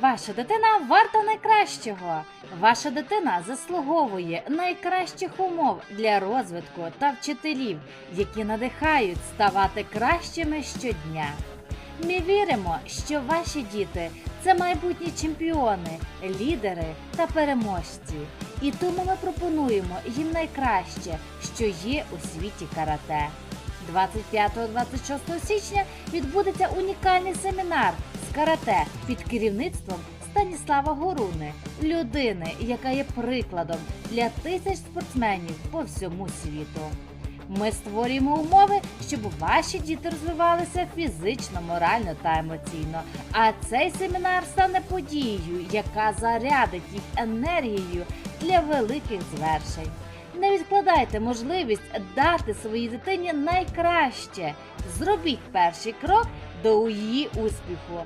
Ваша дитина варта найкращого. Ваша дитина заслуговує найкращих умов для розвитку та вчителів, які надихають ставати кращими щодня. Ми віримо, що ваші діти це майбутні чемпіони, лідери та переможці. І тому ми пропонуємо їм найкраще, що є у світі карате. 25-26 січня відбудеться унікальний семінар карате під керівництвом Станіслава Горуни, людини, яка є прикладом для тисяч спортсменів по всьому світу. Ми створюємо умови, щоб ваші діти розвивалися фізично, морально та емоційно. А цей семінар стане подією, яка зарядить їх енергією для великих звершень. Не відкладайте можливість дати своїй дитині найкраще. Зробіть перший крок до її успіху.